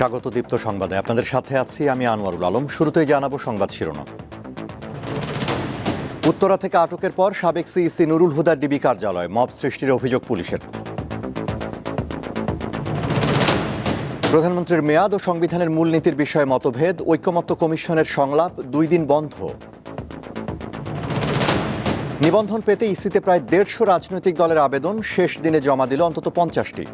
স্বাগত দীপ্ত সংবাদে। আপনাদের সাথে আছি আমি আনোয়ারুল আলম। শুরুতেই জানাব সংবাদ শিরোনাম। উত্তরা থেকে আটকের পর সাবেক সিইসি নুরুল হুদার ডিবি কার্যালয়, মব সৃষ্টির অভিযোগ পুলিশের। প্রধানমন্ত্রীর মেয়াদ ও সংবিধানের মূলনীতির বিষয়ে মতভেদ ঐক্যমত্য কমিশনের সংলাপ দুই দিন বন্ধ। নিবন্ধন পেতে ইসিতে প্রায় দেড়শো রাজনৈতিক দলের আবেদন, শেষ দিনে জমা দিল অন্তত পঞ্চাশটি।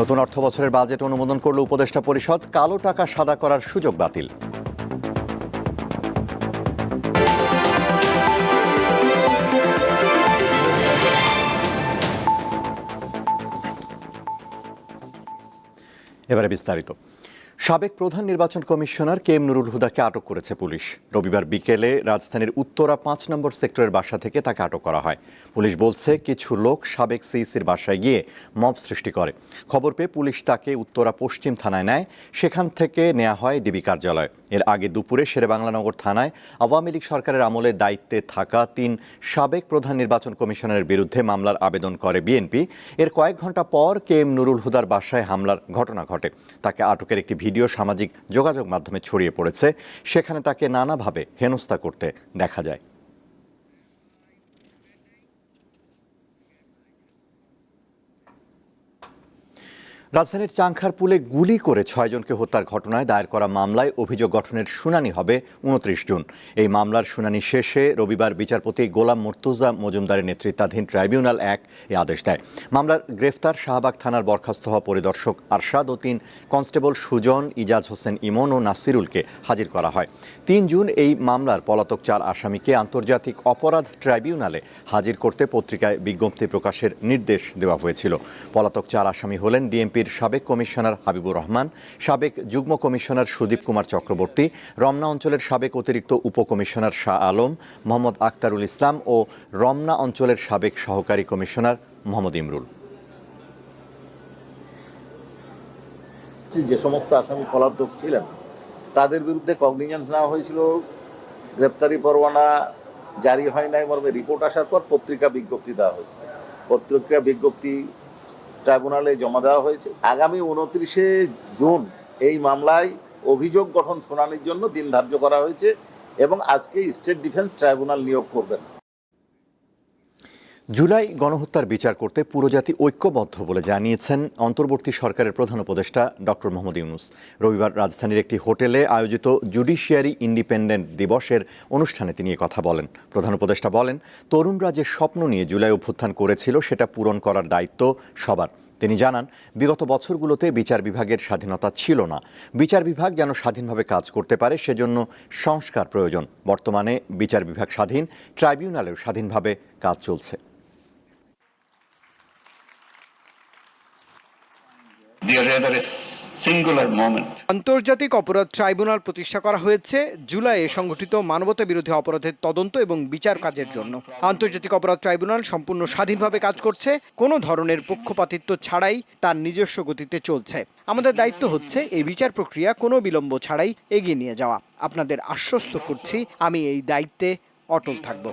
নতুন অর্থ বছরের বাজেট অনুমোদন করল উপদেষ্টা পরিষদ, কালো টাকা সাদা করার সুযোগ বাতিল। এবারে বিস্তারিত। সাবেক প্রধান নির্বাচন কমিশনার কে এম নুরুল হুদাকে আটক করেছে পুলিশ। রবিবার বিকেলে রাজধানীর উত্তরা পাঁচ নম্বর সেক্টরের বাসা থেকে তাকে আটক করা হয়। পুলিশ বলছে, কিছু লোক সাবেক সিইসির বাসায় গিয়ে মব সৃষ্টি করে। খবর পেয়ে পুলিশ তাকে উত্তরা পশ্চিম থানায় নেয়। সেখান থেকে নেওয়া হয় ডিবি কার্যালয়। এর আগে দুপুরে শেরেবাংলানগর থানায় আওয়ামী লীগ সরকারের আমলে দায়িত্বে থাকা তিন সাবেক প্রধান নির্বাচন কমিশনারের বিরুদ্ধে মামলার আবেদন করে বিএনপি। এর কয়েক ঘণ্টা পর কে এম নুরুল হুদার বাসায় হামলার ঘটনা ঘটে। তাকে আটকের একটি ভিডিও সামাজিক যোগাযোগ মাধ্যমে ছড়িয়ে পড়েছে। সেখানে তাকে নানাভাবে হেনস্থা করতে দেখা যায়। রাজধানীর চাংখার পুলে গুলি করে ছয়জনকে হত্যার ঘটনায় দায়ের করা মামলায় অভিযোগ গঠনের শুনানি হবে উনত্রিশ জুন। এই মামলার শুনানি শেষে রবিবার বিচারপতি গোলাম মুর্তুজা মজুমদারের নেতৃত্বাধীন ট্রাইব্যুনাল এক এ আদেশ দেয়। মামলার গ্রেফতার শাহবাগ থানার বরখাস্ত হওয়া পরিদর্শক আরশাদ ও তিন কনস্টেবল সুজন, ইজাজ হোসেন ইমন ও নাসিরুলকে হাজির করা হয়। তিন জুন এই মামলার পলাতক চার আসামিকে আন্তর্জাতিক অপরাধ ট্রাইব্যুনালে হাজির করতে পত্রিকায় বিজ্ঞপ্তি প্রকাশের নির্দেশ দেওয়া হয়েছিল। পলাতক চার আসামি হলেন ডিএমপির সাবেক কমিশনার হাবিবুর রহমান, সাবেক যুগ্ম কমিশনার সুদীপ কুমার চক্রবর্তী, রমনা অঞ্চলের সাবেক অতিরিক্ত উপকমিশনার শাহ আলম, মোহাম্মদ আক্তারুল ইসলাম ও রমনা অঞ্চলের সাবেক সহকারী কমিশনার মোহাম্মদ ইমরুল। যে সমস্ত আসামি পলাতক ছিলেন, তাদের বিরুদ্ধে কগনিজেন্স নেওয়া হয়েছিল। গ্রেপ্তারি পরোয়ানা জারি হয় নাই মর্মে রিপোর্ট আসার পর পত্রিকা বিজ্ঞপ্তি দেওয়া হয়েছে। পত্রিকা বিজ্ঞপ্তি ট্রাইব্যুনালে জমা দেওয়া হয়েছে। আগামী উনত্রিশে জুন এই মামলায় অভিযোগ গঠন শুনানির জন্য দিন ধার্য করা হয়েছে এবং আজকে স্টেট ডিফেন্স ট্রাইব্যুনাল নিয়োগ করবেন জুলাই গণহত্যার বিচার করতে পুরোজাতি ঐক্যবদ্ধ বলে জানিয়েছেন অন্তর্বর্তী সরকারের প্রধান উপদেষ্টা ডক্টর মোহাম্মদ ইউনুস। রবিবার রাজধানীর একটি হোটেলে আয়োজিত জুডিশিয়ারি ইন্ডিপেন্ডেন্ট দিবসের অনুষ্ঠানে তিনি কথা বলেন। প্রধান উপদেষ্টা বলেন, তরুণরা যে স্বপ্ন নিয়ে জুলাই অভ্যুত্থান করেছিল সেটা পূরণ করার দায়িত্ব সবার। তিনি জানান, বিগত বছরগুলোতে বিচার বিভাগের স্বাধীনতা ছিল না। বিচার বিভাগ যেন স্বাধীনভাবে কাজ করতে পারে সেজন্য সংস্কার প্রয়োজন। বর্তমানে বিচার বিভাগ স্বাধীন, ট্রাইব্যুনালেও স্বাধীনভাবে কাজ চলছে। আন্তর্জাতিক অপরাধ ট্রাইব্যুনাল প্রতিষ্ঠা করা হয়েছে জুলাইয়ে সংগঠিত মানবতা বিরোধী অপরাধের তদন্ত এবং বিচার কাজের জন্য। আন্তর্জাতিক অপরাধ ট্রাইব্যুনাল সম্পূর্ণ স্বাধীনভাবে কাজ করছে কোনো ধরনের পক্ষপাতিত্ব ছাড়াই তার নিজস্ব গতিতে চলছে। আমাদের দায়িত্ব হচ্ছে এই বিচার প্রক্রিয়া কোনো বিলম্ব ছাড়াই এগিয়ে নিয়ে যাওয়া। আপনাদের আশ্বস্ত করছি আমি এই দায়িত্বে অটল থাকব।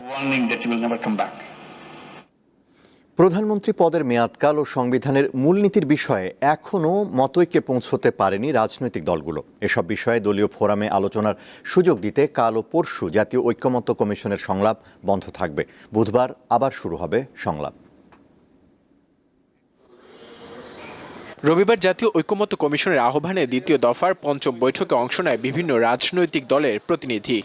প্রধানমন্ত্রী পদের মেয়াদকাল ও সংবিধানের মূলনীতির বিষয়ে এখনও মতৈক্যে পৌঁছতে পারেনি রাজনৈতিক দলগুলো। এসব বিষয়ে দলীয় ফোরামে আলোচনার সুযোগ দিতে কাল ও পরশু জাতীয় ঐক্যমত্য কমিশনের সংলাপ বন্ধ থাকবে। বুধবার আবার শুরু হবে সংলাপ। রবিবার জাতীয় ঐক্যমত্য কমিশনের আহ্বানে দ্বিতীয় দফার পঞ্চম বৈঠকে অংশ নেয় বিভিন্ন রাজনৈতিক দলের প্রতিনিধি।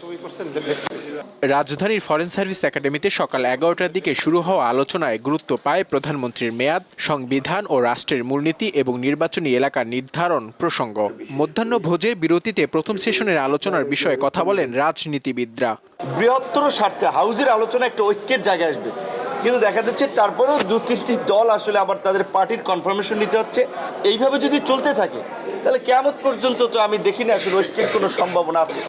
রাজধানীর ফরেন সার্ভিস একাডেমিতে সকাল এগারোটার দিকে শুরু হওয়া আলোচনায় গুরুত্ব পায় প্রধানমন্ত্রীর মেয়াদ, সংবিধান ও রাষ্ট্রের মূলনীতি এবং নির্বাচনী এলাকা নির্ধারণ প্রসঙ্গ। মধ্যাহ্ন ভোজের বিরতিতে প্রথম সেশনের আলোচনার বিষয়ে কথা বলেন রাজনীতিবিদরা। বৃহত্তর স্বার্থে হাউজের আলোচনা একটা ঐক্যের জায়গায় আসবে। কিন্তু দেখা যাচ্ছে তারপরেও দু তিনটি দল আসলে আবার তাদের পার্টির কনফার্মেশন নিতে হচ্ছে। এইভাবে যদি চলতে থাকে তাহলে কেমন পর্যন্ত তো আমি দেখি না আসলে ঐক্যের কোনো সম্ভাবনা আছে।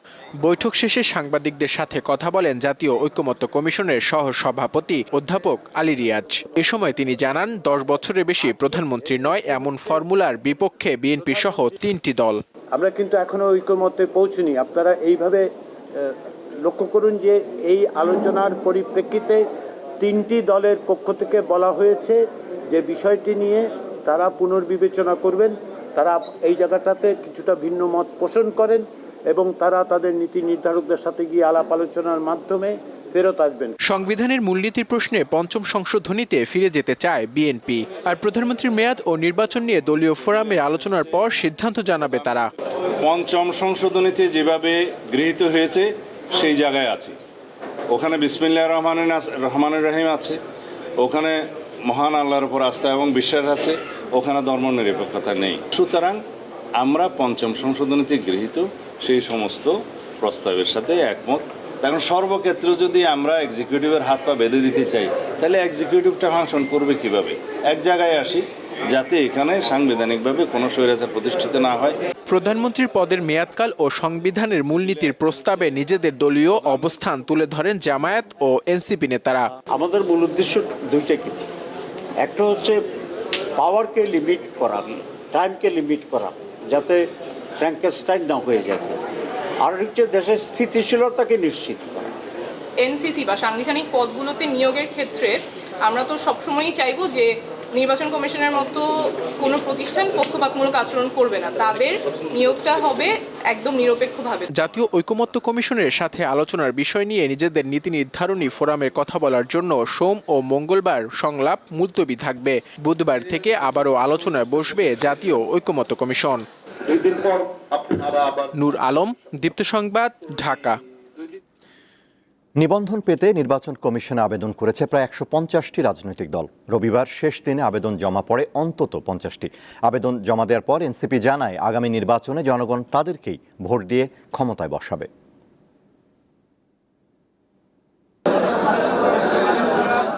বৈঠক শেষে সাংবাদিকদের সাথে কথা বলেন জাতীয় ঐক্যমত্য কমিশনের সহ সভাপতি অধ্যাপক আলী রিয়াজ। এ সময় তিনি জানান দশ বছরের বেশি প্রধানমন্ত্রী নয় এমন ফর্মুলার বিপক্ষে বিএনপি সহ তিনটি দল। আমরা কিন্তু এখনও ঐক্যমত্যে পৌঁছুনি। আপনারা এইভাবে লক্ষ্য করুন যে এই আলোচনার পরিপ্রেক্ষিতে তিনটি দলের পক্ষ থেকে বলা হয়েছে যে বিষয়টি নিয়ে তারা পুনর্বিবেচনা করবেন। তারা এই জায়গাটাতে কিছুটা ভিন্ন মত পোষণ করেন এবং তারা তাদের নীতি নির্ধারকদের সাথে গিয়ে আলাপ আলোচনার মাধ্যমে ফেরত আসবেন। সংবিধানের মূলনীতির প্রশ্নে পঞ্চম সংশোধনীতে ফিরে যেতে চায় বিএনপি। আর প্রধানমন্ত্রীর মেয়াদ ও নির্বাচন নিয়ে দলীয় ফোরামের আলোচনার পর সিদ্ধান্ত জানাবে তারা। পঞ্চম সংশোধনীতে যেভাবে গৃহীত হয়েছে সেই জায়গায় আছি। ওখানে বিসমিল্লা রহমানের রহমানুর রহিম আছে। ওখানে মহান আল্লাহর উপর আস্থা এবং বিশ্বাস আছে। ওখানে ধর্ম নিরপেক্ষতা নেই। সুতরাং আমরা পঞ্চম সংশোধনীতে গৃহীত, সেই সমস্ত প্রস্তাবের সাথে একমত। এখন সর্বক্ষেত্রে যদি আমরা এক্সিকিউটিভের হাত পা বেঁধে দিতে চাই, তাহলে এক্সিকিউটিভটা ফাংশন করবে কীভাবে? এক জায়গায় আসি, যাতে এখানে সাংবিধানিকভাবে কোনো স্বৈরাচার প্রতিষ্ঠিত না হয়। প্রধানমন্ত্রীর পদের মেয়াদকাল ও সংবিধানের মূলনীতির প্রস্তাবে নিজেদের দলীয় অবস্থান তুলে ধরেন জামায়াত ও এনসিপি নেতারা। আমাদের মূল উদ্দেশ্য দুইটা কিন্তু একটা হচ্ছে পাওয়ারকে লিমিট করা টাইমকে লিমিট করা যাতে ফ্র্যাঙ্কেস্টাইন না হয়ে যায়। আর হচ্ছে দেশের স্থিতিশীলতাকে নিশ্চিত করা। এনসিসি বা সাংবিধানিক পদগুলোতে নিয়োগের ক্ষেত্রে আমরা তো সবসময়ই চাইব যে নির্বাচন কমিশনের মতো কোনো প্রতিষ্ঠান পক্ষপাতমূলক আচরণ করবে না। তাদের নিয়োগটা হবে একদম নিরপেক্ষভাবে। জাতীয় ঐকমত্য কমিশনের সাথে আলোচনার বিষয় নিয়ে নিজেদের নীতি নির্ধারণী ফোরামে কথা বলার জন্য সোম ও মঙ্গলবার সংলাপ মুলতবি থাকবে। বুধবার থেকে আবারও আলোচনায় বসবে জাতীয় ঐকমত্য কমিশন। নূর আলম দীপ্ত সংবাদ ঢাকা। নিবন্ধন পেতে নির্বাচন কমিশনে আবেদন করেছে প্রায় একশো পঞ্চাশটি রাজনৈতিক দল। রবিবার শেষ দিনে আবেদন জমা পড়ে অন্তত পঞ্চাশটি। আবেদন জমা দেওয়ার পর এনসিপি জানায়, আগামী নির্বাচনে জনগণ তাদেরকেই ভোট দিয়ে ক্ষমতায় বসাবে।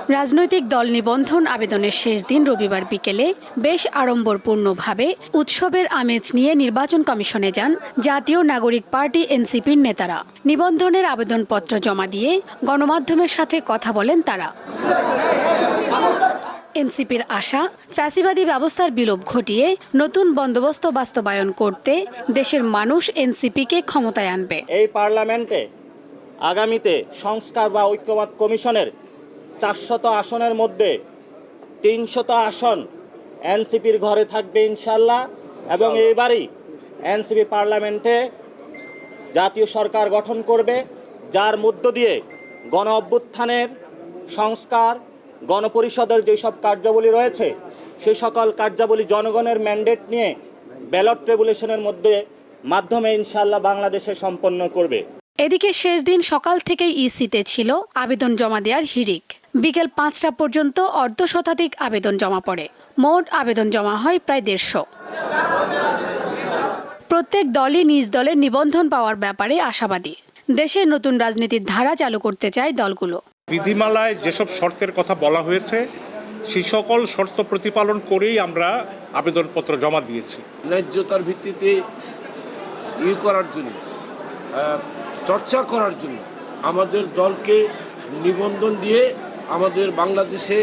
রাজনৈতিক দল নিবন্ধন আবেদনের শেষ দিন রবিবার বিকেলে বেশ আড়ম্বরপূর্ণভাবে উৎসবের আমেজ নিয়ে নির্বাচন কমিশনে যান জাতীয় নাগরিক পার্টি এনসিপির নেতারা। নিবন্ধনের আবেদনপত্র জমা দিয়ে গণমাধ্যমের সাথে কথা বলেন তারা। এনসিপির আশা, ফ্যাসিবাদী ব্যবস্থার বিলোপ ঘটিয়ে নতুন বন্দোবস্ত বাস্তবায়ন করতে দেশের মানুষ এনসিপিকে ক্ষমতায় আনবে। এই পার্লামেন্টে আগামীতে সংস্কার বা ঐক্যবাদ কমিশনের চারশত আসনের মধ্যে তিনশত আসন এনসিপির ঘরে থাকবে ইনশাল্লাহ এবং এইবারই এনসিপি পার্লামেন্টে জাতীয় সরকার গঠন করবে যার মধ্য দিয়ে গণ অভ্যুত্থানের সংস্কার গণপরিষদের যেসব কার্যাবলী রয়েছে সেই সকল কার্যাবলী জনগণের ম্যান্ডেট নিয়ে ব্যালট রেগুলেশনের মধ্যে মাধ্যমে ইনশাল্লাহ বাংলাদেশে সম্পন্ন করবে। এদিকে শেষ দিন সকাল থেকেই ইসিতে ছিল আবেদন জমা দেওয়ার হিড়িক। বিকেল পাঁচটা পর্যন্ত অর্ধ শতাধিক আবেদন জমা পড়ে। মোট আবেদন জমা হয় প্রায় দেড়শো। প্রত্যেক দলই নিজ দলের নিবন্ধন পাওয়ার ব্যাপারে আশাবাদী। দেশে নতুন রাজনীতির ধারা চালু করতে চায় দলগুলো। বিধিমালায় যেসব শর্তের কথা বলা হয়েছে সেই সকল শর্ত প্রতিপালন করেই আমরা আবেদনপত্র জমা দিয়েছি। ন্যায্যতার ভিত্তিতে ই করার জন্য চর্চা করার জন্য আমাদের দলকে নিবন্ধন দিয়ে আমাদের বাংলাদেশে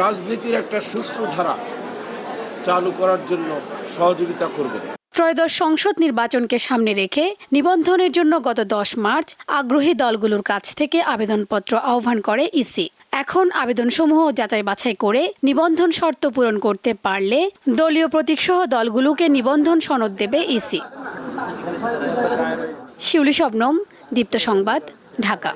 রাজনীতির একটা সুষ্ঠু ধারা চালু করার জন্য সহযোগিতা করবে। ত্রয়োদশ সংসদ নির্বাচনকে সামনে রেখে নিবন্ধনের জন্য গত দশ মার্চ আগ্রহী দলগুলোর কাছ থেকে আবেদনপত্র আহ্বান করে ইসি। এখন আবেদনসমূহ যাচাই বাছাই করে নিবন্ধন শর্ত পূরণ করতে পারলে দলীয় প্রতীকসহ দলগুলোকে নিবন্ধন সনদ দেবে ইসি। শিউলি শবনম, দীপ্ত সংবাদ, ঢাকা।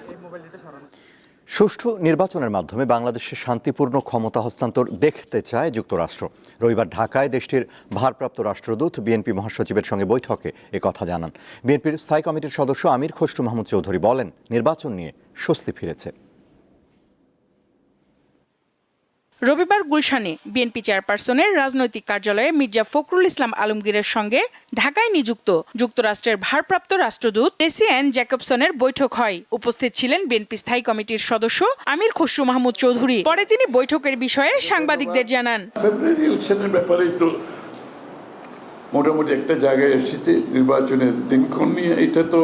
সুষ্ঠু নির্বাচনের মাধ্যমে বাংলাদেশের শান্তিপূর্ণ ক্ষমতা হস্তান্তর দেখতে চায় যুক্তরাষ্ট্র। রবিবার ঢাকায় দেশটির ভারপ্রাপ্ত রাষ্ট্রদূত, বিএনপি মহাসচিবের সঙ্গে বৈঠকে কথা জানান। বিএনপির স্থায়ী কমিটির সদস্য আমির খসরু মাহমুদ চৌধুরী বলেন, নির্বাচন নিয়ে স্বস্তি ফিরেছে। রবিবার গুলশানে বিএনপি চেয়ারপারসনের রাজনৈতিক কার্যালয়ে মির্জা ফখরুল ইসলাম আলমগীরের সঙ্গে ঢাকায় নিযুক্ত যুক্তরাষ্ট্রের ভারপ্রাপ্ত রাষ্ট্রদূত এসিএন জ্যাকবসনের বৈঠক হয়। উপস্থিত ছিলেন বিএনপি স্থায়ী কমিটির সদস্য আমির খসরু মাহমুদ চৌধুরী। পরে তিনি বৈঠকের বিষয়ে সাংবাদিকদের জানান। ব্যাপারেই তো মোটামুটি একটা জায়গায় এসেছে, নির্বাচনের দিনক্ষণ নিয়ে। এটা তো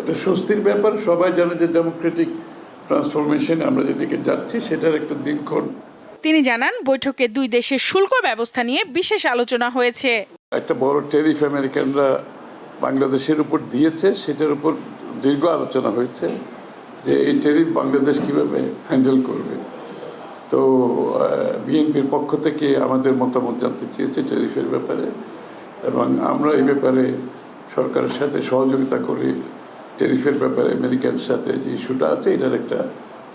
একটা স্বস্তির ব্যাপার। সবাই জানে যে ডেমোক্রেটিক ট্রান্সফরমেশন আমরা যেদিকে যাচ্ছি, সেটার একটা দিনক্ষণ। তিনি জানান, বৈঠকে দুই দেশের শুল্ক ব্যবস্থা নিয়ে বিশেষ আলোচনা হয়েছে। একটা বড় টেরিফ আমেরিকানরা বাংলাদেশের উপর দিয়েছে, সেটার উপর দীর্ঘ আলোচনা হয়েছে যে এই টেরিফ বাংলাদেশ কীভাবে হ্যান্ডেল করবে। তো বিএনপির পক্ষ থেকে আমাদের মতামত জানতে চেয়েছে টেরিফের ব্যাপারে এবং আমরা এই ব্যাপারে সরকারের সাথে সহযোগিতা করি। টেরিফের ব্যাপারে আমেরিকার সাথে যে ইস্যুটা আছে, এটার একটা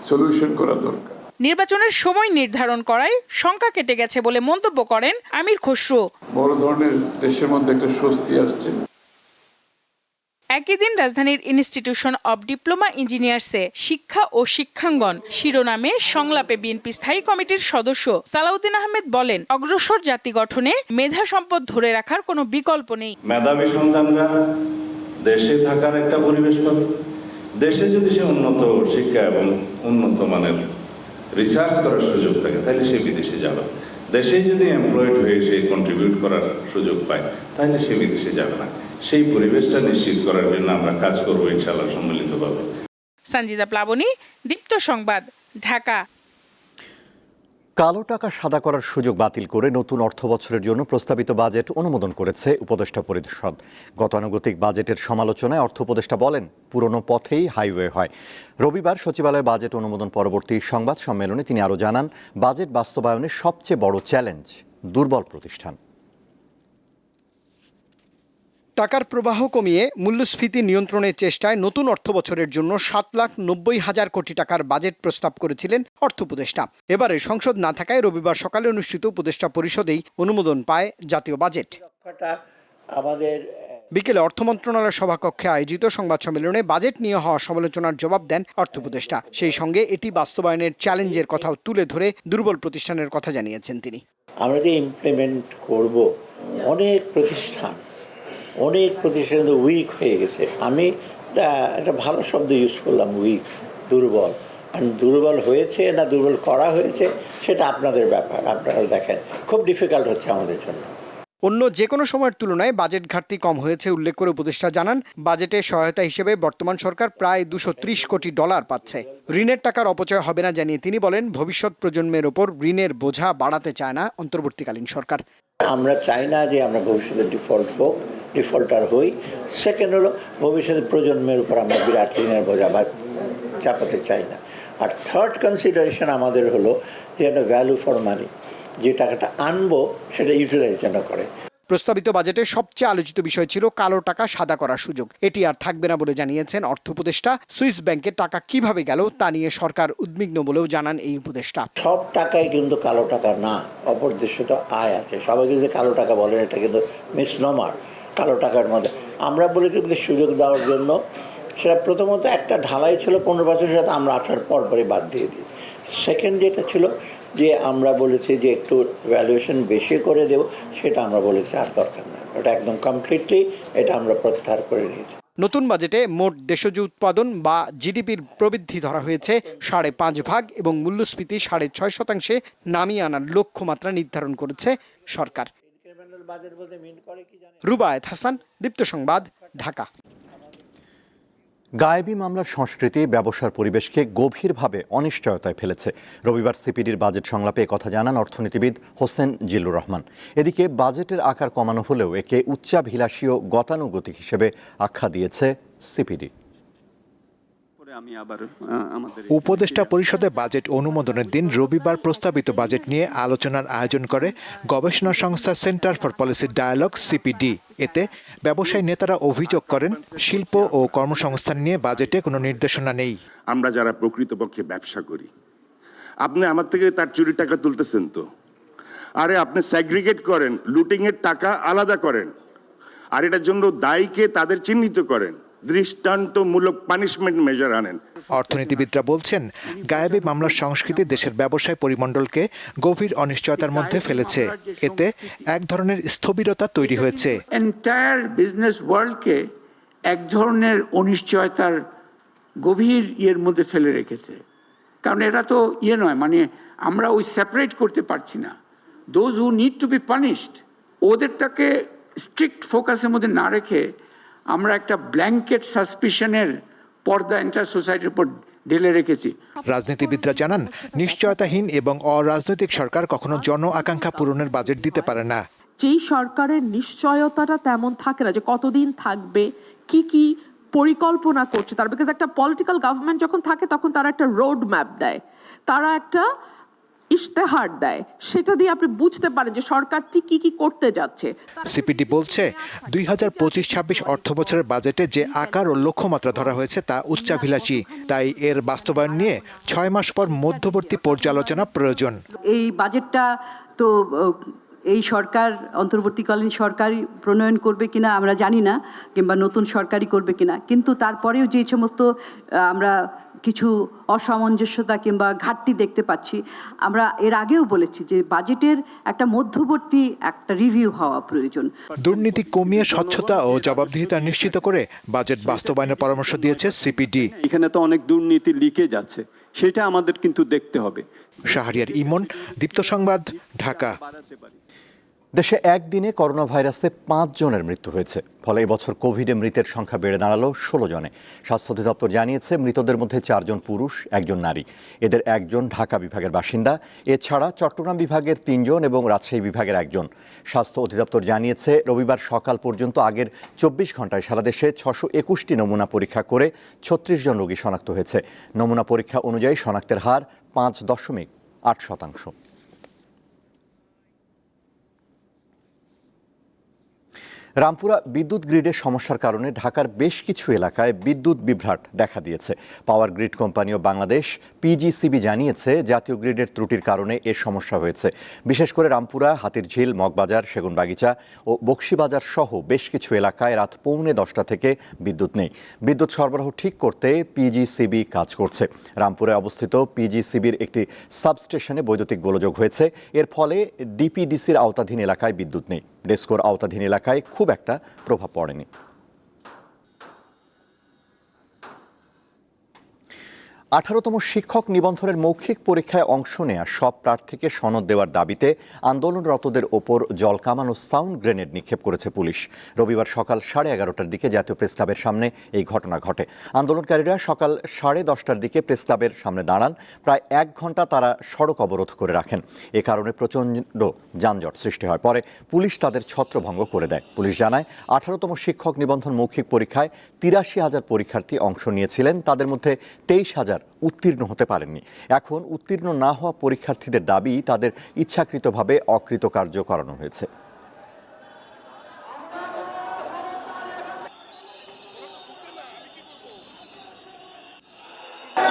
সলিউশন করা দরকার। নির্বাচনের সময় নির্ধারণ করায় শঙ্কা কেটে গেছে বলে মন্তব্য করেন আমির খসরু। বড় ধরনের দেশের মধ্যে একটা স্বস্তি আসছে। একই দিন রাজধানীর ইনস্টিটিউশন অব ডিপ্লোমা ইঞ্জিনিয়ার্সে শিক্ষা ও শিক্ষাঙ্গন শিরোনামে সংলাপে বিএনপি স্থায়ী কমিটির সদস্য সালাউদ্দিন আহমেদ বলেন অগ্রসর জাতি গঠনে মেধা সম্পদ ধরে রাখার কোনো বিকল্প নেই। মেধাবী সন্তানরা দেশে থাকার একটা পরিবেশ পাবে। দেশে যদি সে উন্নত শিক্ষা এবং উন্নত মানের রিসার্চ করার সুযোগ থাকে তাহলে সে বিদেশে যাবে। দেশে যদি এমপ্লয়েড হয়ে সে কন্ট্রিবিউট করার সুযোগ পায় তাহলে সে বিদেশে যাবে না। সেই পরিবেশটা নিশ্চিত করার জন্য আমরা কাজ করব ইনশাল্লাহ সম্মিলিতভাবে। সঞ্জিতা প্লাবনী, দীপ্ত সংবাদ, ঢাকা। কালো টাকা সাদা করার সুযোগ বাতিল করে নতুন অর্থ বছরের জন্য প্রস্তাবিত বাজেট অনুমোদন করেছে উপদেষ্টা পরিষদ। গতানুগতিক বাজেটের সমালোচনায় অর্থ উপদেষ্টা বলেন, পুরনো পথেই হাইওয়ে হয়। রবিবার সচিবালয়ে বাজেট অনুমোদন পরবর্তী সংবাদ সম্মেলনে তিনি আরও জানান, বাজেট বাস্তবায়নের সবচেয়ে বড় চ্যালেঞ্জ দুর্বল প্রতিষ্ঠান। টাকার প্রবাহ কমিয়ে মূল্যস্ফীতি নিয়ন্ত্রণের চেষ্টায় নতুন অর্থ বছরের জন্য সাত লাখ নব্বই হাজার কোটি টাকার বাজেট প্রস্তাব করেছিলেন অর্থ উপদেষ্টা এবারে সংসদ না থাকায় রবিবার সকালে অনুষ্ঠিত উপদেষ্টা পরিষদেই অনুমোদন পায় জাতীয় বাজেট। আমাদের বিকেলে অর্থ মন্ত্রণালয়ের সভাকক্ষে আয়োজিত সংবাদ সম্মেলনে বাজেট নিয়ে হওয়া সমালোচনার জবাব দেন অর্থ উপদেষ্টা সেই সঙ্গে এটি বাস্তবায়নের চ্যালেঞ্জের কথাও তুলে ধরে দুর্বল প্রতিষ্ঠানের কথা জানিয়েছেন তিনি। আমরা যে ইমপ্লিমেন্ট করব অনেক প্রতিষ্ঠান অনেক প্রতিষ্ঠান উইক হয়ে গেছে। আমি একটা ভালো শব্দ ইউজ করলাম উইক দুর্বল। আর দুর্বল হয়েছে না দুর্বল করা হয়েছে সেটা আপনাদের ব্যাপার। আপনারা দেখেন খুব ডিফিকাল্ট হচ্ছে আমাদের জন্য। অন্য যে কোনো সময়ের তুলনায় বাজেট ঘাটতি কম হয়েছে উল্লেখ করে উপদেষ্টা জানান বাজেটে সহায়তা হিসেবে বর্তমান সরকার প্রায় দুশো কোটি ডলার পাচ্ছে। ঋণের টাকার অপচয় হবে না জানিয়ে তিনি বলেন ভবিষ্যৎ প্রজন্মের ওপর ঋণের বোঝা বাড়াতে চায় না অন্তর্বর্তীকালীন সরকার। আমরা চাই না যে আমরা ভবিষ্যতে ডিফল্ট হোক। ডিফল্টার হই। সেকেন্ড হলো ভবিষ্যতে প্রজন্মের উপর আমরা বিরাট ঋণের বোঝা বা চাপাতে চাই না। আর থার্ড কনসিডারেশন আমাদের হলো যে একটা ভ্যালু ফর মানি যে টাকাটা আনব সেটা ইউটিলাইজ যেন করে। প্রস্তাবিত বাজেটে সবচেয়ে আলোচিত বিষয় ছিল কালো টাকা সাদা করার সুযোগ। এটি আর থাকবে না বলে জানিয়েছেন অর্থ উপদেষ্টা। সুইস ব্যাংকের টাকা কীভাবে গেল তা নিয়ে সরকার উদ্বিগ্ন বলেও জানান এই উপদেষ্টা। সব টাকাই কিন্তু কালো টাকা না অপর দেশে তো আয় আছে। সবাই কিন্তু কালো টাকা বলেন এটা কিন্তু মিসনমার কালো টাকার মধ্যে। আমরা বলেছি কিন্তু সুযোগ দেওয়ার জন্য সেটা প্রথমত একটা ঢালাই ছিল পনেরো বছরের সাথে, আমরা আসার পর পরে বাদ দিয়ে দিই। সেকেন্ড যেটা ছিল যে আমরা বলেছি যে একটু ভ্যালুয়েশন বেশি করে দেব, সেটা আমরা বলেছি আর দরকার নেই। ওটা একদম কমপ্লিটলি এটা আমরা প্রত্যাহার করে নিয়েছি। নতুন বাজেটে মোট দেশজ উৎপাদন বা জিডিপির প্রবৃদ্ধি ধরা হয়েছে সাড়ে পাঁচ ভাগ এবং মূল্যস্ফীতি সাড়ে ছয় শতাংশে নামিয়ে আনার লক্ষ্যমাত্রা নির্ধারণ করেছে সরকার। রুবায়েত হাসান দীপ্ত সংবাদ ঢাকা। গায়েবী মামলার সংস্কৃতি ব্যবসার পরিবেশকে গভীরভাবে অনিশ্চয়তায় ফেলেছে। রবিবার সিপিডির বাজেট সংলাপে কথা জানান অর্থনীতিবিদ হোসেন জিল্লুর রহমান। এদিকে বাজেটের আকার কমানো হলেও একে উচ্চাভিলাষী ও গতানুগতিক হিসেবে আখ্যা দিয়েছে সিপিডি। উপদেষ্টা পরিষদে বাজেট অনুমোদনের দিন রবিবার প্রস্তাবিত বাজেট নিয়ে আলোচনার আয়োজন করে গবেষণা সংস্থা Centre for Policy Dialogue CPD. এতে ব্যবসায়ী নেতারা অভিযোগ করেন শিল্প ও কর্মসংস্থান নিয়ে বাজেটে কোনো নির্দেশনা নেই। আমরা যারা প্রকৃতপক্ষে ব্যবসা করি আপনি আমার থেকে তার চুরি টাকা তুলতেছেন তো। আরে আপনি স্যাগ্রিগেট করেন লুটিংয়ের টাকা আলাদা করেন। আর এটার জন্য দায়ীকে তাদের চিহ্নিত করেন। দৃষ্টান্তমূলক পানিশমেন্ট মেজার আনেন। অর্থনীতিবিদরা বলছেন গায়েবী মামলার সংস্কৃতি দেশের ব্যবসায় পরিমণ্ডলকে গভীর অনিশ্চয়তার মধ্যে ফেলেছে। এতে এক ধরনের স্থবিরতা তৈরি হয়েছে। এন্টায়ার বিজনেস ওয়ার্ল্ডকে এক ধরনের অনিশ্চয়তার গভীর ইয়ের মধ্যে ফেলে রেখেছে। কারণ এটা তো ইয়ে নয় মানে আমরা ওই সেপারেট করতে পারছি না। Those who need to be punished ওদেরটাকে strict ফোকাসের মধ্যে না রেখে আমরা একটা ব্ল্যাঙ্কেট সাসপিশনের পর্দা এন্টার সোসাইটির উপর ঢেলে রেখেছি। রাজনীতিবিদরা জানান নিশ্চয়তাহীন এবং অরাজনৈতিক সরকার কখনো জন আকাঙ্ক্ষা পূরণের বাজেট দিতে পারে না। যেই সরকারের নিশ্চয়তাটা তেমন থাকে না যে কতদিন থাকবে কি কি পরিকল্পনা করছে তার বিকজ একটা পলিটিক্যাল গভর্নমেন্ট যখন থাকে তখন তারা একটা রোড ম্যাপ দেয়। তারা একটা ইশতেহার দেয়। সেটা দিয়ে আপনি বুঝতে পারেন যে সরকারটি কি কি করতে যাচ্ছে। সিপিডি বলছে দুই হাজার পঁচিশ ছাব্বিশ অর্থ বছরের বাজেটে যে আকার ও লক্ষ্যমাত্রা ধরা হয়েছে তা উচ্চাভিলাষী। তাই এর বাস্তবায়ন নিয়ে ছয় মাস পর মধ্যবর্তী পর্যালোচনা প্রয়োজন। এই বাজেটটা তো এই সরকার অন্তর্বর্তীকালীন সরকারই প্রণয়ন করবে কিনা আমরা জানি না কিংবা নতুন সরকারই করবে কিনা। কিন্তু তারপরেও যে সমস্ত আমরা কিছু অসামঞ্জস্যতা কিংবা ঘাটতি দেখতে পাচ্ছি। আমরা এর আগেও বলেছি যে বাজেটের একটা মধ্যবর্তী একটা রিভিউ হওয়া প্রয়োজন। দুর্নীতি কমিয়ে স্বচ্ছতা ও জবাবদিহিতা নিশ্চিত করে বাজেট বাস্তবায়নের পরামর্শ দিয়েছে সিপিডি এখানে তো অনেক দুর্নীতি লিকেজ আছে সেটা আমাদের কিন্তু দেখতে হবে। শাহরিয়ার ইমন দীপ্ত সংবাদ ঢাকা। দেশে একদিনে করোনা ভাইরাসে পাঁচ জনের মৃত্যু হয়েছে। ফলে এবছর কোভিডে মৃতের সংখ্যা বেড়ে দাঁড়াল ষোলো জনে। স্বাস্থ্য অধিদপ্তর জানিয়েছে, মৃতদের মধ্যে চারজন পুরুষ, একজন নারী। এদের একজন ঢাকা বিভাগের বাসিন্দা। এছাড়া চট্টগ্রাম বিভাগের তিনজন এবং রাজশাহী বিভাগের একজন। স্বাস্থ্য অধিদপ্তর জানিয়েছে, রবিবার সকাল পর্যন্ত আগের চব্বিশ ঘন্টায় সারা দেশে ছশো একুশটি নমুনা পরীক্ষা করে ছত্রিশ জন রোগী শনাক্ত হয়েছে। নমুনা পরীক্ষা অনুযায়ী শনাক্তের হার পাঁচ দশমিক আট শতাংশ। রামপুরা বিদ্যুৎ গ্রিডের সমস্যার কারণে ঢাকার বেশ কিছু এলাকায় বিদ্যুৎ বিভ্রাট দেখা দিয়েছে। পাওয়ার গ্রিড কোম্পানি ও বাংলাদেশ পিজিসিবি জানিয়েছে, জাতীয় গ্রিডের ত্রুটির কারণে এর সমস্যা হয়েছে। বিশেষ করে রামপুরা, হাতিরঝিল, মগবাজার, সেগুনবাগিচা ও বক্সিবাজার সহ বেশ কিছু এলাকায় রাত পৌনে দশটা থেকে বিদ্যুৎ নেই। বিদ্যুৎ সরবরাহ ঠিক করতে পিজিসিবি কাজ করছে। রামপুরে অবস্থিত পিজিসিবির একটি সাবস্টেশনে বৈদ্যুতিক গোলযোগ হয়েছে। এর ফলে ডিপিডিসির আওতাধীন এলাকায় বিদ্যুৎ নেই। ডেস্কোর আওতাধীন এলাকায় খুব একটা প্রভাব পড়েনি। আঠারোতম শিক্ষক নিবন্ধনের মৌখিক পরীক্ষায় অংশ নেয়া সব প্রার্থীকে সনদ দেওয়ার দাবিতে আন্দোলনরতদের ওপর জল কামানো সাউন্ড গ্রেনেড নিক্ষেপ করেছে পুলিশ। রবিবার সকাল সাড়ে এগারোটার দিকে জাতীয় প্রেস ক্লাবের সামনে এই ঘটনা ঘটে। আন্দোলনকারীরা সকাল সাড়ে দশটার দিকে প্রেস ক্লাবের সামনে দাঁড়ান। প্রায় এক ঘণ্টা তারা সড়ক অবরোধ করে রাখেন। এ কারণে প্রচণ্ড যানজট সৃষ্টি হয়। পরে পুলিশ তাদের ছত্রভঙ্গ করে দেয়। পুলিশ জানায়, আঠারোতম শিক্ষক নিবন্ধন মৌখিক পরীক্ষায় তিরাশি হাজার পরীক্ষার্থী অংশ নিয়েছিলেন। তাদের মধ্যে তেইশ হাজার উত্তীর্ণ হতে পারেননি। এখন উত্তীর্ণ না হওয়া পরীক্ষার্থীদের দাবি তাদের ইচ্ছাকৃতভাবে অকৃতকার্য করানো হয়েছে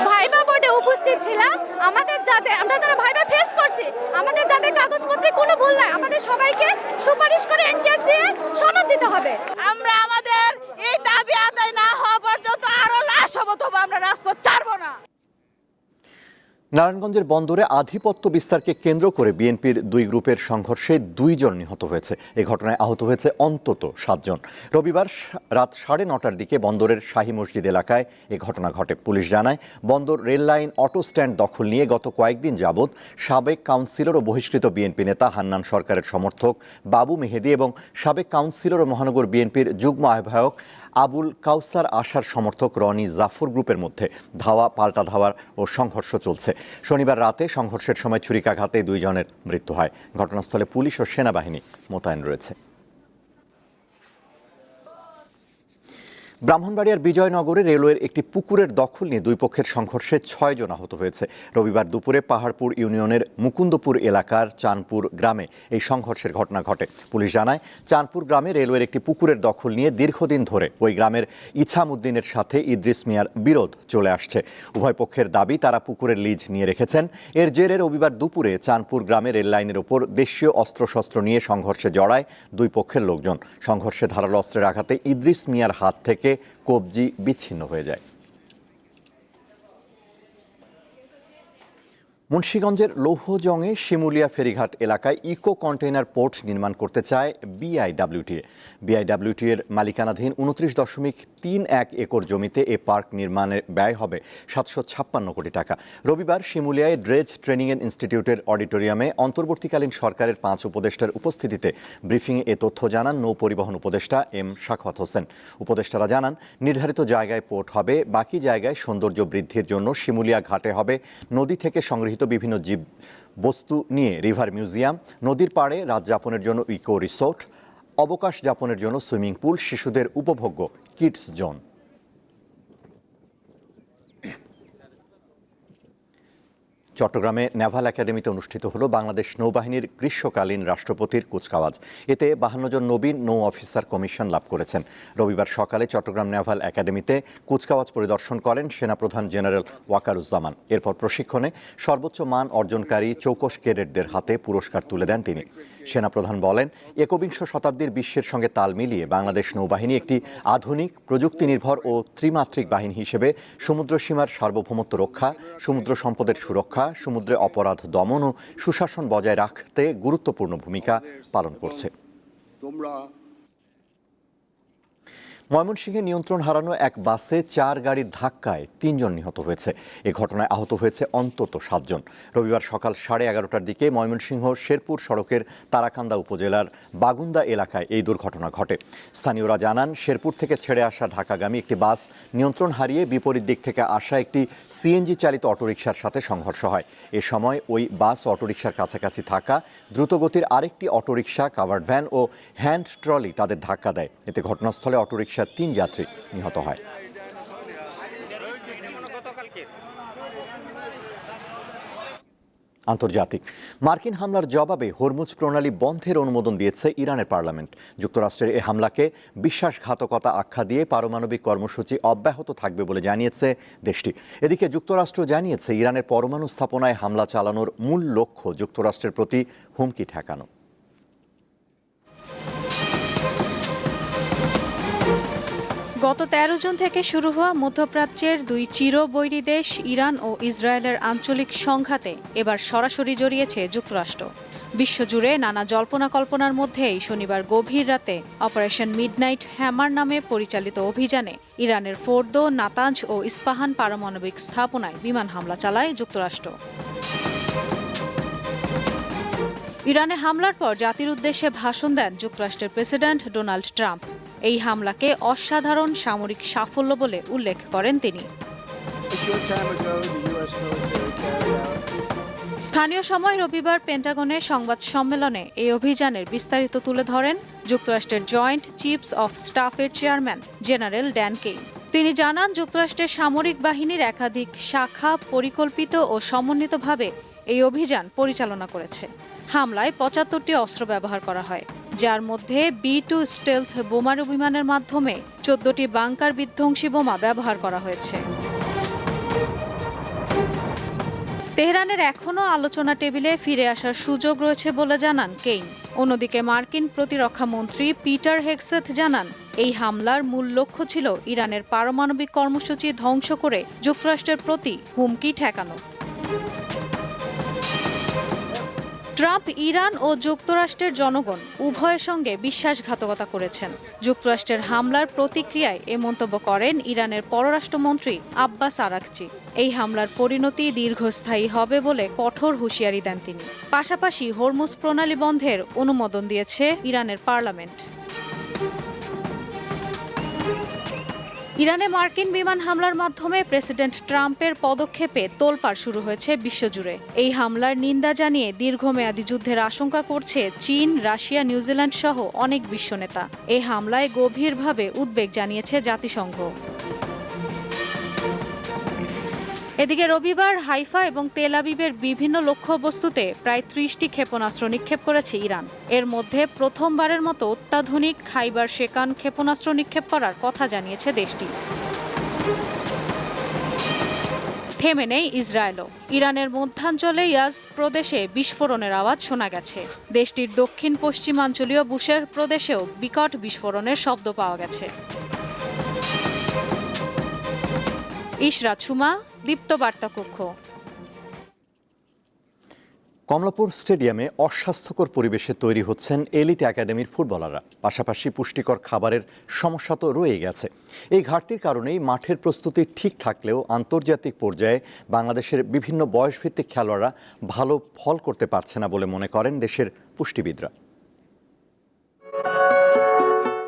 ভাইবা বোর্ডে উপস্থিত ছিলাম আমাদের যাদের আমরা যারা ভাইবা ফেস করছি আমাদের যাদের কাগজপত্রে কোনো ভুল নাই আমাদের সবাইকে সুপারিশ করে এনটিআরসি এর সনদ দিতে হবে আমরা আমাদের এই দাবি আদায় না হওয়া পর্যন্ত আরও লাশ হব তবু আমরা রাজপথ ছাড়বো না নারায়ণগঞ্জের বন্দরে আধিপত্য বিস্তারকে কেন্দ্র করে বিএনপির দুই গ্রুপের সংঘর্ষে দুইজন নিহত হয়েছে। এ ঘটনায় আহত হয়েছে অন্তত সাতজন। রবিবার রাত সাড়ে নটার দিকে বন্দরের শাহী মসজিদ এলাকায় এ ঘটনা ঘটে। পুলিশ জানায়, বন্দর রেল লাইন অটো স্ট্যান্ড দখল নিয়ে গত কয়েকদিন যাবৎ সাবেক কাউন্সিলর ও বহিষ্কৃত বিএনপি নেতা হান্নান সরকারের সমর্থক বাবু মেহেদি এবং সাবেক কাউন্সিলর ও মহানগর বিএনপির যুগ্ম আহ্বায়ক আবুল কাউসার আশার সমর্থক রনি জাফর গ্রুপের মধ্যে ধাওয়া, পাল্টা ধাওয়ার ও সংঘর্ষ চলছে। শনিবার রাতে সংঘর্ষের সময় ছুরিকাঘাতে দুইজনের মৃত্যু হয়। ঘটনাস্থলে পুলিশ ও সেনাবাহিনী মোতায়েন রয়েছে। ব্রাহ্মণবাড়িয়ার বিজয়নগরে রেলওয়ের একটি পুকুরের দখল নিয়ে দুই পক্ষের সংঘর্ষে ছয়জন আহত হয়েছে। রবিবার দুপুরে পাহাড়পুর ইউনিয়নের মুকুন্দপুর এলাকার চাঁদপুর গ্রামে এই সংঘর্ষের ঘটনা ঘটে। পুলিশ জানায় চাঁদপুর গ্রামে রেলওয়ের একটি পুকুরের দখল নিয়ে দীর্ঘদিন ধরে ওই গ্রামের ইছামুদ্দিনের সাথে ইদ্রিস মিয়ার বিরোধ চলে আসছে। উভয় পক্ষের দাবি, তারা পুকুরের লিজ নিয়ে রেখেছেন। এর জেরে রবিবার দুপুরে চাঁদপুর গ্রামে রেল লাইনের ওপর দেশীয় অস্ত্রশস্ত্র নিয়ে সংঘর্ষে জড়ায় দুই পক্ষের লোকজন। সংঘর্ষে ধারালো অস্ত্রের আঘাতে ইদ্রিস মিয়ার হাত থেকে কবজি বিচ্ছিন্ন হয়ে যায়। মুন্সীগঞ্জের লৌহজংয়ে শিমুলিয়া ফেরিঘাট এলাকায় ইকো কন্টেইনার পোর্ট নির্মাণ করতে চায় বিআইডব্লিউটিএ বিআইডব্লিউটি এর মালিকানাধীন উনত্রিশ দশমিক তিন এক একর জমিতে এ পার্ক নির্মাণের ব্যয় হবে সাতশো ছাপ্পান্ন কোটি টাকা। রবিবার শিমুলিয়ায় ড্রেজ ট্রেনিং এন্ড ইনস্টিটিউটের অডিটোরিয়ামে অন্তর্বর্তীকালীন সরকারের পাঁচ উপদেষ্টার উপস্থিতিতে ব্রিফিংয়ে এ তথ্য জানান নৌ পরিবহন উপদেষ্টা এম শাখাত হোসেন। উপদেষ্টারা জানান, নির্ধারিত জায়গায় পোর্ট হবে, বাকি জায়গায় সৌন্দর্য বৃদ্ধির জন্য শিমুলিয়া ঘাটে হবে, নদী থেকে সংগৃহীত বিভিন্ন জীব বস্তু নিয়ে রিভার মিউজিয়াম, নদীর পাড়ে রাত যাপনের জন্য ইকো রিসোর্ট, অবকাশ যাপনের জন্য সুইমিং পুল, শিশুদের উপভোগ্য, কিডস জোন। চট্টগ্রামে নেভাল একাডেমিতে অনুষ্ঠিত হলো বাংলাদেশ নৌবাহিনীর গ্রীষ্মকালীন রাষ্ট্রপতির কুচকাওয়াজ। এতে বাহান্ন জন নবীন নৌ অফিসার কমিশন লাভ করেছেন। রবিবার সকালে চট্টগ্রাম নেভাল একাডেমিতে কুচকাওয়াজ পরিদর্শন করেন সেনাপ্রধান জেনারেল ওয়াকারুজ্জামান। এরপর প্রশিক্ষণে সর্বোচ্চ মান অর্জনকারী চৌকশ ক্যাডেটদের হাতে পুরস্কার তুলে দেন তিনি। সেনাপ্রধান বলেন, একবিংশ শতাব্দীর বিশ্বের সঙ্গে তাল মিলিয়ে বাংলাদেশ নৌবাহিনী একটি আধুনিক প্রযুক্তি নির্ভর ও ত্রিমাত্রিক বাহিনী হিসেবে সমুদ্র সীমার সার্বভৌমত্ব রক্ষা, সমুদ্র সম্পদের সুরক্ষা, সমুদ্রে অপরাধ দমন ও সুশাসন বজায় রাখতে গুরুত্বপূর্ণ ভূমিকা পালন করছে। ময়মনসিংহে নিয়ন্ত্রণ হারানো এক বাসে চার গাড়ির ধাক্কায় তিনজন নিহত হয়েছে। এ ঘটনায় আহত হয়েছে অন্তত সাতজন। রবিবার সকাল সাড়ে এগারোটার দিকে ময়মনসিংহ শেরপুর সড়কের তারাকান্দা উপজেলার বাগুন্দা এলাকায় এই দুর্ঘটনা ঘটে। স্থানীয়রা জানান, শেরপুর থেকে ছেড়ে আসা ঢাকাগামী একটি বাস নিয়ন্ত্রণ হারিয়ে বিপরীত দিক থেকে আসা একটি সিএনজি চালিত অটোরিকশার সাথে সংঘর্ষ হয়। এ সময় ওই বাস অটোরিকশার কাছাকাছি থাকা দ্রুতগতির আরেকটি অটোরিকশা, কাভার্ড ভ্যান ও হ্যান্ড ট্রলি তাদের ধাক্কা দেয়। এতে ঘটনাস্থলে অটোরিকশার তিন যাত্রী নিহত হয়। আন্তর্জাতিক। মার্কিন হামলার জবাবে হরমুজ প্রণালী বন্ধের অনুমোদন দিয়েছে ইরানের পার্লামেন্ট। যুক্তরাষ্ট্রের এ হামলাকে বিশ্বাসঘাতকতা আখ্যা দিয়ে পারমাণবিক কর্মসূচি অব্যাহত থাকবে বলে জানিয়েছে দেশটি। এদিকে যুক্তরাষ্ট্র জানিয়েছে, ইরানের পরমাণু স্থাপনায় হামলা চালানোর মূল লক্ষ্য যুক্তরাষ্ট্রের প্রতি হুমকি ঠেকানো। গত ১৩ জুন থেকে শুরু হওয়া মধ্যপ্রাচ্যের দুই চিরবৈরী দেশ, ইরান ও ইসরায়েলের আঞ্চলিক সংঘাতে এবার সরাসরি জড়িয়েছে যুক্তরাষ্ট্র। বিশ্বজুড়ে নানা জল্পনা কল্পনার মধ্যেই শনিবার গভীর রাতে অপারেশন মিডনাইট হ্যামার নামে পরিচালিত অভিযানে ইরানের ফোর্দো, নাতাঞ্জ ও ইস্পাহান পারমাণবিক স্থাপনায় বিমান হামলা চালায় যুক্তরাষ্ট্র। ইরানে হামলার পর জাতির উদ্দেশ্যে ভাষণ দেন যুক্তরাষ্ট্রের প্রেসিডেন্ট ডোনাল্ড ট্রাম্প। এই হামলাকে অসাধারণ সামরিক সাফল্য বলে উল্লেখ করেন তিনি। স্থানীয় সময় রবিবার পেন্টাগনের সংবাদ সম্মেলনে এই অভিযানের বিস্তারিত তুলে ধরেন যুক্তরাষ্ট্রের জয়েন্ট চিফস অফ স্টাফের চেয়ারম্যান, জেনারেল ড্যান কেইন। তিনি জানান, যুক্তরাষ্ট্রের সামরিক বাহিনীর একাধিক শাখা পরিকল্পিত ও সমন্বিতভাবে এই অভিযান পরিচালনা করেছে। হামলায় পঁচাত্তরটি অস্ত্র ব্যবহার করা হয়। যার মধ্যে বি টু স্টেলথ বোমারু বিমানের মাধ্যমে চোদ্দটি বাংকার বিধ্বংসী বোমা ব্যবহার করা হয়েছে। তেহরানের এখনও আলোচনা টেবিলে ফিরে আসার সুযোগ রয়েছে বলে জানান কেইন। অন্যদিকে মার্কিন প্রতিরক্ষা মন্ত্রী পিটার হেগসেথ জানান, এই হামলার মূল লক্ষ্য ছিল ইরানের পারমাণবিক কর্মসূচি ধ্বংস করে যুক্তরাষ্ট্রের প্রতি হুমকি ঠেকানো। ট্রাম্প ইরান ও যুক্তরাষ্ট্রের জনগণ উভয়ের সঙ্গে বিশ্বাসঘাতকতা করেছেন। যুক্তরাষ্ট্রের হামলার প্রতিক্রিয়ায় এ মন্তব্য করেন ইরানের পররাষ্ট্রমন্ত্রী আব্বাস আরাকচি। এই হামলার পরিণতি দীর্ঘস্থায়ী হবে বলে কঠোর হুঁশিয়ারি দেন তিনি। পাশাপাশি হরমুজ প্রণালী বন্ধের অনুমোদন দিয়েছে ইরানের পার্লামেন্ট। ইরানে মার্কিন বিমান হামলার মাধ্যমে প্রেসিডেন্ট ট্রাম্পের পদক্ষেপে তোলপাড় শুরু হয়েছে বিশ্বজুড়ে। এই হামলার নিন্দা জানিয়ে দীর্ঘমেয়াদী যুদ্ধের আশঙ্কা করছে চীন, রাশিয়া, নিউজিল্যান্ড সহ অনেক বিশ্বনেতা। এই হামলায় গভীরভাবে উদ্বেগ জানিয়েছে জাতিসংঘ। এদিকে রবিবার হাইফা এবং তেল আবিবের বিভিন্ন লক্ষ্যবস্তুতে প্রায় ত্রিশটি ক্ষেপণাস্ত্র নিক্ষেপ করেছে ইরান। এর মধ্যে প্রথমবারের মতো অত্যাধুনিক খাইবার শেকান ক্ষেপণাস্ত্র নিক্ষেপ করার কথা জানিয়েছে দেশটি। থেমে নেই ইসরায়েলও। ইরানের মধ্যাঞ্চলে ইয়াজ প্রদেশে বিস্ফোরণের আওয়াজ শোনা গেছে। দেশটির দক্ষিণ পশ্চিমাঞ্চলীয় বুশের প্রদেশেও বিকট বিস্ফোরণের শব্দ পাওয়া গেছে। ইশরাত সুমা দীপ্ত বার্তা কক্ষ কমলাপুর স্টেডিয়ামে অস্বাস্থ্যকর পরিবেশে তৈরি হচ্ছেন এলিট একাডেমির ফুটবলাররা। পাশাপাশি পুষ্টিকর খাবারের সমস্যা তো রয়ে গেছে। এই ঘাটতির কারণেই মাঠের প্রস্তুতি ঠিক থাকলেও আন্তর্জাতিক পর্যায়ে বাংলাদেশের বিভিন্ন বয়সভিত্তিক খেলোয়াড়রা ভালো ফল করতে পারছে না বলে মনে করেন দেশের পুষ্টিবিদরা।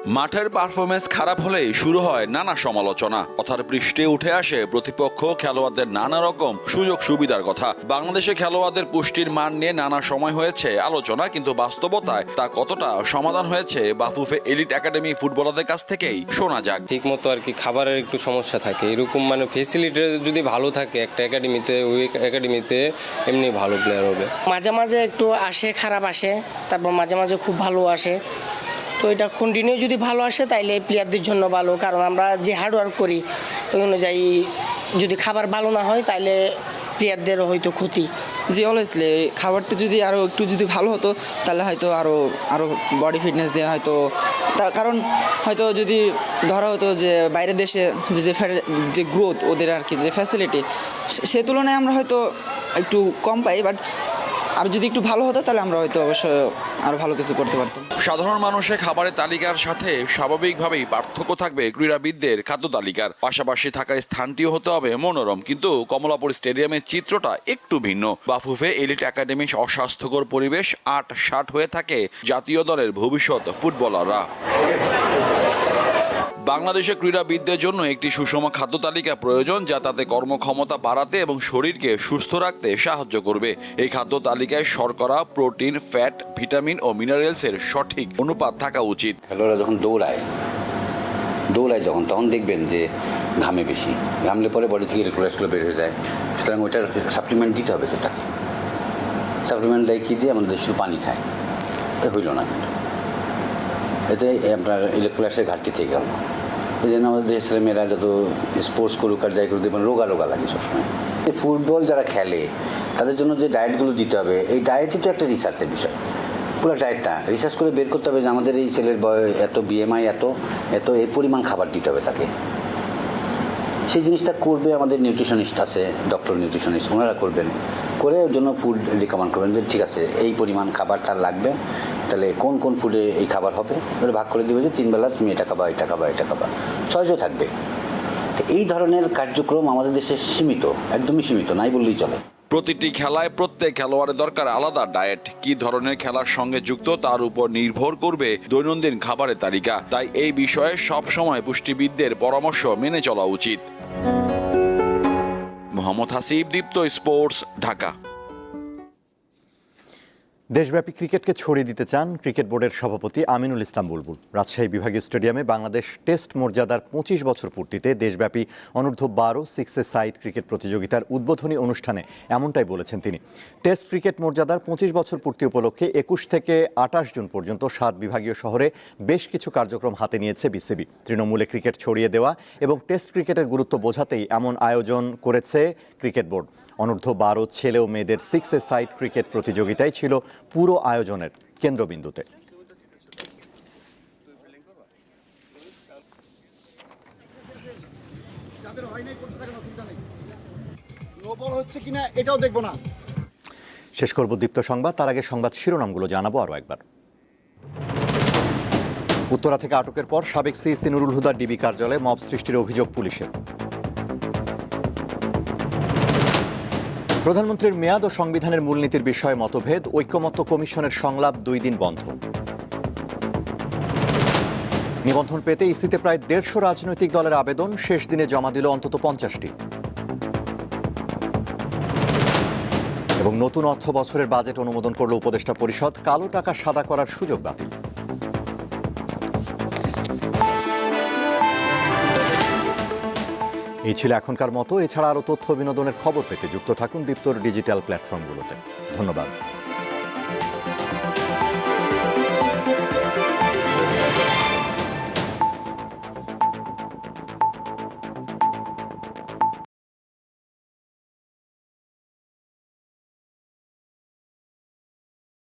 মাঠের পারফরমেন্স খারাপ হলেই শুরু হয় নানা সমালোচনা। কথার পৃষ্ঠে উঠে আসে প্রতিপক্ষ খেলোয়াড়দের নানা রকম সুযোগ সুবিধার কথা। বাংলাদেশে খেলোয়াড়দের পুষ্টির মান নিয়ে নানা সময় হয়েছে আলোচনা কিন্তু বাস্তবতায় তা কতটা সমাধান হয়েছে বাফুফে এলিট একাডেমি ফুটবলারদের কাছ থেকেই শোনা যাক। ঠিক মতো আর কি খাবারের একটু সমস্যা থাকে। এরকম মানে ফেসিলিটি যদি ভালো থাকে একটা একাডেমিতে ওই একাডেমিতে এমনি ভালো প্লেয়ার হবে। মাঝে মাঝে একটু আসে খারাপ আসে তারপর মাঝে মাঝে খুব ভালো আসে। তো এটা কন্টিনিউ যদি ভালো আসে, তাইলে প্লেয়ারদের জন্য ভালো। কারণ আমরা যে হার্ডওয়ার্ক করি, ওই অনুযায়ী যদি খাবার ভালো না হয়, তাইলে প্লেয়ারদেরও হয়তো ক্ষতি। জি অলওয়েজলি খাবারটা যদি আরও একটু যদি ভালো হতো, তাহলে হয়তো আরও আরও বডি ফিটনেস দিয়ে হয়তো, তার কারণ হয়তো যদি ধরা হতো যে বাইরের দেশে যে যে গ্রোথ ওদের আর কি যে ফ্যাসিলিটি সে তুলনায় আমরা হয়তো একটু কম পাই বাট আর যদি একটু ভালো হতো, তাহলে আমরা হয়তো অবশ্যই আরও ভালো কিছু করতে পারতাম। সাধারণ মানুষের খাবারের তালিকার সাথে স্বাভাবিকভাবেই পার্থক্য থাকবে ক্রীড়াবিদদের খাদ্য তালিকার। পাশাপাশি থাকার স্থানটিও হতে হবে মনোরম, কিন্তু কমলাপুর স্টেডিয়ামের চিত্রটা একটু ভিন্ন। বাফুফে এলিট একাডেমি অস্বাস্থ্যকর পরিবেশ আট ষাট হয়ে থাকে জাতীয় দলের ভবিষ্যৎ ফুটবলাররা। বাংলাদেশের ক্রীড়াবিদদের জন্য একটি সুষম খাদ্য তালিকা প্রয়োজন যা তাতে কর্মক্ষমতা বাড়াতে এবং শরীরকে সুস্থ রাখতে সাহায্য করবে। এই খাদ্য তালিকায় শর্করা, প্রোটিন, ফ্যাট, ভিটামিন ও মিনারেলসের সঠিক অনুপাত থাকা উচিত। খেলোয়াড়রা যখন দৌড়ায় দৌড়ায় যখন, তখন দেখবেন যে ঘামে বেশি। ঘামলে পরে বডি থেকে রেকুলাসগুলো বের হয়ে যায়। সুতরাং ওইটার সাপ্লিমেন্ট দিতে হবে তো তাকে। সাপ্লিমেন্ট দেয় কী দিয়ে? আমাদের শুধু পানি খায়। হইল না। কিন্তু এতে আপনার ইলেকট্রোলাইসের ঘাটতি থেকে গেল। এই জন্য আমাদের দেশের ছেলেমেয়েরা যত স্পোর্টস করুক আর যাই করুক, দেখবেন রোগা রোগা লাগে সবসময়। এই ফুটবল যারা খেলে, তাদের জন্য যে ডায়েটগুলো দিতে হবে, এই ডায়েটই তো একটা রিসার্চের বিষয়। পুরো ডায়েটটা রিসার্চ করে বের করতে হবে যে আমাদের এই ছেলের বয় এত বিএমআই এত এত এই পরিমাণ খাবার দিতে হবে তাকে। সেই জিনিসটা করবে আমাদের নিউট্রিশনিস্ট আছে ডক্টর নিউট্রিশনিস্ট ওনারা করবেন। করে ওর জন্য ফুড রিকমেন্ড করবেন যে, ঠিক আছে, এই পরিমাণ খাবার তার লাগবে, তাহলে কোন কোন ফুডে এই খাবার হবে? ওরা ভাগ করে দেবে যে তিনবেলা তুমি এটা খাবা এটা খাবা এটা খাবা। চয়েসও থাকবে। এই ধরনের কার্যক্রম আমাদের দেশে সীমিত, একদমই সীমিত, নাই বললেই চলে। প্রতিটি খেলায় প্রত্যেক খেলোয়াড়ের দরকার আলাদা ডায়েট। কি ধরনের খেলার সঙ্গে যুক্ত তার উপর নির্ভর করবে দৈনন্দিন খাবারের তালিকা। তাই এই বিষয়ে সব সময় পুষ্টিবিদদের পরামর্শ মেনে চলা উচিত। মোহাম্মদ হাসিব, দীপ্ত স্পোর্টস, ঢাকা। দেশব্যাপী ক্রিকেটকে ছড়িয়ে দিতে চান ক্রিকেট বোর্ডের সভাপতি আমিনুল ইসলাম বুলবুল। রাজশাহী বিভাগীয় স্টেডিয়ামে বাংলাদেশ টেস্ট মর্যাদার পঁচিশ বছর পূর্তিতে দেশব্যাপী অনূর্ধ্ব বারো সিক্সে সাইড ক্রিকেট প্রতিযোগিতার উদ্বোধনী অনুষ্ঠানে এমনটাই বলেছেন তিনি। টেস্ট ক্রিকেট মর্যাদার পঁচিশ বছর পূর্তি উপলক্ষে একুশ থেকে আটাশ জুন পর্যন্ত সাত বিভাগীয় শহরে বেশ কিছু কার্যক্রম হাতে নিয়েছে বিসিবি। তৃণমূলে ক্রিকেট ছড়িয়ে দেওয়া এবং টেস্ট ক্রিকেটের গুরুত্ব বোঝাতেই এমন আয়োজন করেছে ক্রিকেট বোর্ড। অনূর্ধ্ব বারো ছেলে ও মেয়েদের সিক্স এ সাইড ক্রিকেট প্রতিযোগিতায় ছিল পুরো আয়োজনের কেন্দ্রবিন্দুতে। হচ্ছে কিনা এটাও দেখব না। শেষ করব দীপ্ত সংবাদ তার আগে সংবাদ শিরোনামগুলো জানাব আরও একবার। উত্তরা থেকে আটকের পর সাবেক সিইসি নুরুল হুদার ডিবি কার্যালয়ে মব সৃষ্টির অভিযোগ পুলিশের। প্রধানমন্ত্রীর মেয়াদ ও সংবিধানের মূলনীতির বিষয়ে মতভেদ, ঐক্যমত্য কমিশনের সংলাপ দুই দিন বন্ধ। নিবন্ধন পেতে ইসিতে প্রায় দেড়শো রাজনৈতিক দলের আবেদন, শেষ দিনে জমা দিল অন্তত পঞ্চাশটি। এবং নতুন অর্থ বছরের বাজেট অনুমোদন করল উপদেষ্টা পরিষদ, কালো টাকা সাদা করার সুযোগ বাতিল। এই ছিল এখনকার মতো। এছাড়া আরও তথ্য বিনোদনের খবর পেতে যুক্ত থাকুন দীপ্তর ডিজিটাল প্ল্যাটফর্মগুলোতে। ধন্যবাদ।